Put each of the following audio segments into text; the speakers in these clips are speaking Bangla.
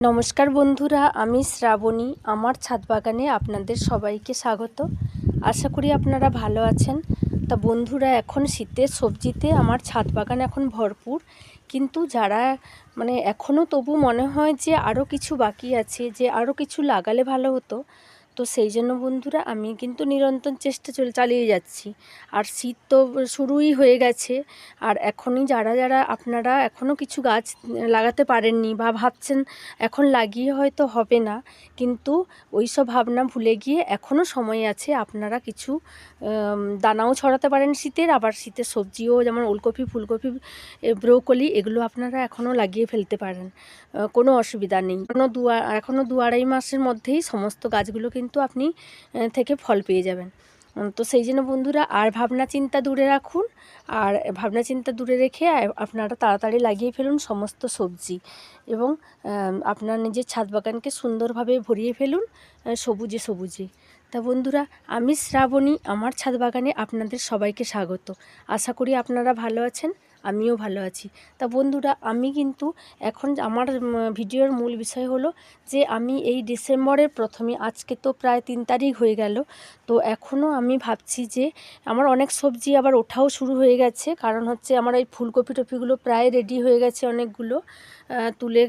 নমস্কার বন্ধুরা, আমি শ্রাবণী, আমার ছাদ বাগানে আপনাদের সবাইকে স্বাগত। আশা করি আপনারা ভালো আছেন। তা বন্ধুরা, এখন শীতের সবজিতে আমার ছাদ বাগান এখন ভরপুর। কিন্তু যারা মানে এখনও তবু মনে হয় যে আরও কিছু বাকি আছে, যে আরও কিছু লাগালে ভালো হতো তো সেই জন্য বন্ধুরা আমি কিন্তু নিরন্তর চেষ্টা চলে, চালিয়ে যাচ্ছি। আর শীত তো শুরুই হয়ে গেছে। আর এখনই যারা যারা আপনারা এখনও কিছু গাছ লাগাতে পারেননি বা ভাবছেন এখন লাগিয়ে হয়তো হবে না, কিন্তু ওই সব ভাবনা ভুলে গিয়ে এখনও সময় আছে আপনারা কিছু দানাও ছড়াতে পারেন শীতের, আবার শীতের সবজিও যেমন ওলকপি, ফুলকপি ব্রোকলি এগুলো আপনারা এখনও লাগিয়ে ফেলতে পারেন। কোনো অসুবিধা নেই। এখনও দু এখনও দু আড়াই মাসের মধ্যেই সমস্ত গাছগুলো কিন্তু আপনি থেকে ফল পেয়ে যাবেন। তো সেই জন্য বন্ধুরা, আর ভাবনা চিন্তা দূরে রাখুন, আর ভাবনা চিন্তা দূরে রেখে আপনারা তাড়াতাড়ি লাগিয়ে ফেলুন সমস্ত সবজি এবং আপনার নিজের ছাদ বাগানকে সুন্দরভাবে ভরিয়ে ফেলুন সবুজে সবুজে। তা বন্ধুরা, আমি শ্রাবণী, আমার ছাদ বাগানে আপনাদের সবাইকে স্বাগত। আশা করি আপনারা ভালো আছেন। আমিও ভালো আছি। তা বন্ধুরা, আমি কিন্তু এখন আমার ভিডিওর মূল বিষয় হলো যে আমি এই ডিসেম্বরের প্রথমে, আজকে তো প্রায় তিন তারিখ হয়ে গেল, তো এখনও আমি ভাবছি যে আমার অনেক সবজি আবার ওঠাও শুরু হয়ে গেছে, কারণ হচ্ছে আমার এই ফুলকপি টপিগুলো প্রায় রেডি হয়ে গেছে অনেকগুলো তুলে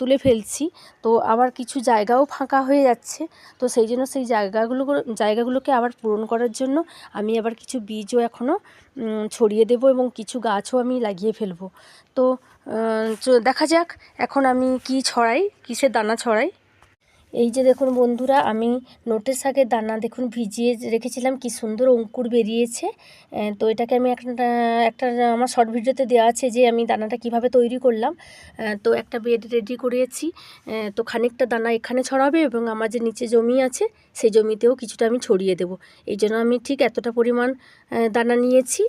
তুলে ফেলছি, তো আবার কিছু জায়গাও ফাঁকা হয়ে যাচ্ছে, তো সেই জন্য সেই জায়গাগুলো, জায়গাগুলোকে আবার পূরণ করার জন্য আমি আবার কিছু বীজও এখনও ছড়িয়ে দেবো এবং কিছু গাছও আমি লাগিয়ে ফেলব। তো দেখা যাক এখন আমি কি ছড়াই, কিসের দানা ছড়াই। এই যে দেখুন বন্ধুরা, আমি নোটের শাকের দানা দেখুন ভিজিয়ে রেখেছিলাম, কি সুন্দর অঙ্কুর বেরিয়েছে। তো এটাকে আমি একটা একটা আমার শর্ট ভিডিওতে দেওয়া আছে যে আমি দানাটা কীভাবে তৈরি করলাম। তো একটা বেড রেডি করেছি। তো খানিকটা দানা এখানে ছড়াবে এবং আমার যে নিচে জমি আছে, সেই জমিতেও কিছুটা আমি ছড়িয়ে দেবো। এই জন্য আমি ঠিক এতটা পরিমাণ দানা নিয়েছি।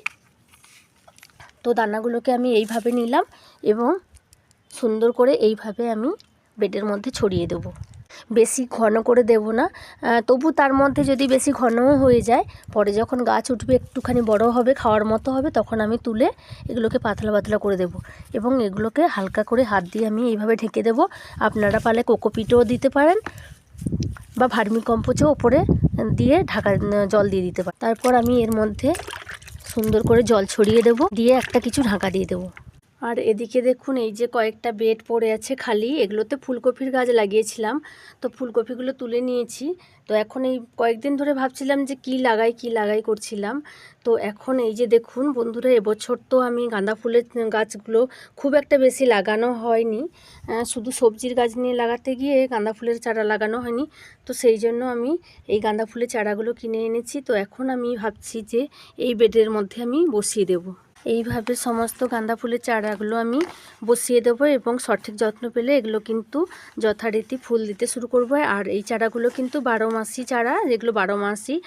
তো দানাগুলোকে আমি এইভাবে নিলাম এবং সুন্দর করে এইভাবে আমি বেডের মধ্যে ছড়িয়ে দেবো। বেশি ঘন করে দেব না। তবু তার মধ্যে যদি বেশি ঘনও হয়ে যায়, পরে যখন গাছ উঠবে একটুখানি বড় হবে, খাওয়ার মতো হবে, তখন আমি তুলে এগুলোকে পাতলা পাতলা করে দেব এবং এগুলোকে হালকা করে হাত দিয়ে আমি এইভাবে ঢেকে দেব। আপনারা পালে কোকোপিটও দিতে পারেন বা ভার্মি কম্পোজও ওপরে দিয়ে ঢাকা জল দিয়ে দিতে পারেন। তারপর আমি এর মধ্যে সুন্দর করে জল ছড়িয়ে দেব, দিয়ে একটা কিছু ঢাকা দিয়ে দেবো। আর এদিকে দেখুন, এই যে কয়েকটা বেড পড়ে আছে খালি, এগুলোতে ফুলকপির গাছ লাগিয়েছিলাম। তো ফুলকপিগুলো তুলে নিয়েছি। তো এখন এই কয়েকদিন ধরে ভাবছিলাম যে কি লাগাই কি লাগাই করছিলাম। তো এখন এই যে দেখুন বন্ধুরা, এবছর তো আমি গাঁদা ফুলের গাছগুলো খুব একটা বেশি লাগানো হয়নি। শুধু সবজির গাছ নিয়ে লাগাতে গিয়ে গাঁদা ফুলের চারা লাগানো হয়নি। তো সেই জন্য আমি এই গাঁদা ফুলের চারাগুলো কিনে এনেছি। তো এখন আমি ভাবছি যে এই বেডের মধ্যে আমি বসিয়ে দেবো। এইভাবে সমস্ত গাঁদা ফুলের চারাগুলো আমি বসিয়ে দেবো এবং সঠিক যত্ন পেলে এগুলো কিন্তু যথারীতি ফুল দিতে শুরু করব। আর এই চারাগুলো কিন্তু বারো মাসি চারা, যেগুলো বারো মাসই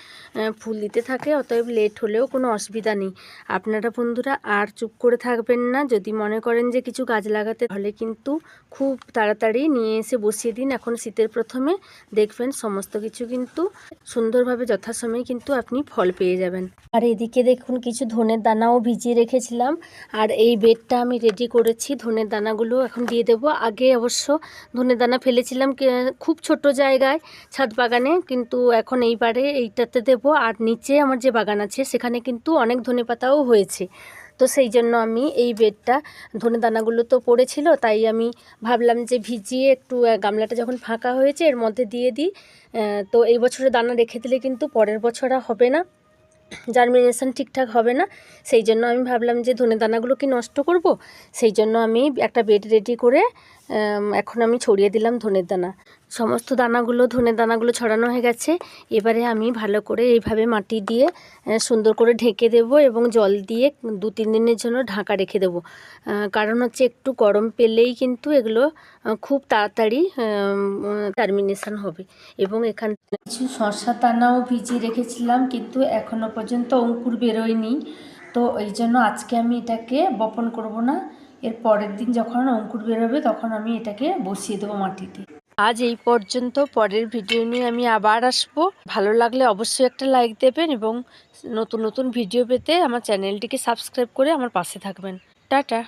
ফুল দিতে থাকে, অতএব লেট হলেও কোনো অসুবিধা নেই। আপনারা বন্ধুরা আর চুপ করে থাকবেন না, যদি মনে করেন যে কিছু গাছ লাগাতে হলে কিন্তু খুব তাড়াতাড়ি নিয়ে এসে বসিয়ে দিন। এখন শীতের প্রথমে দেখবেন সমস্ত কিছু কিন্তু সুন্দরভাবে যথাসময়ে কিন্তু আপনি ফল পেয়ে যাবেন। আর এদিকে দেখুন, কিছু ধনের দানাও ভিজিয়ে রেখেছিলাম। আর এই বেডটা আমি রেডি করেছি। ধনের দানাগুলো এখন দিয়ে দেব। আগে অবশ্য ধনের দানা ফেলেছিলাম খুব ছোট জায়গায়, ছাদ বাগানে। কিন্তু এখন এইবারে এইটাতে দেব। আর নিচে আমার যে বাগান আছে, সেখানে কিন্তু অনেক ধনে পাতাও হয়েছে। তো সেই জন্য আমি এই বেডটা, ধনে দানাগুলো তো পড়েছিল, তাই আমি ভাবলাম যে ভিজিয়ে একটু গামলাটা যখন ফাঁকা হয়েছে, এর মধ্যে দিয়ে দিই। তো এই বছরে দানা রেখে দিলে কিন্তু পরের বছর হবে না। জার্মিনেশন ঠিকঠাক হবে না, সেই জন্য আমি ভাবলাম যে ধনে দানাগুলো কি নষ্ট করব, সেই জন্য আমি একটা বেড রেডি করে এখন আমি ছড়িয়ে দিলাম ধনের দানা। সমস্ত দানাগুলো, ধনে দানাগুলো ছড়ানো হয়ে গেছে। এবারে আমি ভালো করে এইভাবে মাটি দিয়ে সুন্দর করে ঢেকে দেব এবং জল দিয়ে দু, তিন দিনের জন্য ঢাকা রেখে দেবো। কারণ হচ্ছে একটু গরম পেলেই কিন্তু এগুলো খুব তাড়াতাড়ি টার্মিনেশন হবে। এবং এখান কিছু শশা দানাও ভিজিয়ে রেখেছিলাম, কিন্তু এখনও পর্যন্ত অঙ্কুর বেরোয়নি। তো এই জন্য আজকে আমি এটাকে বপন করব না। এর পরের দিন যখন অঙ্কুর বেরোবে, তখন আমি এটাকে বসিয়ে দেবো মাটিতে। আজ এই পর্যন্ত। পরের ভিডিও নিয়ে আমি আবার আসব। ভালো লাগলে অবশ্যই একটা লাইক দেবেন এবং নতুন নতুন ভিডিও পেতে আমার চ্যানেলটিকে সাবস্ক্রাইব করে আমার পাশে থাকবেন। টাটা!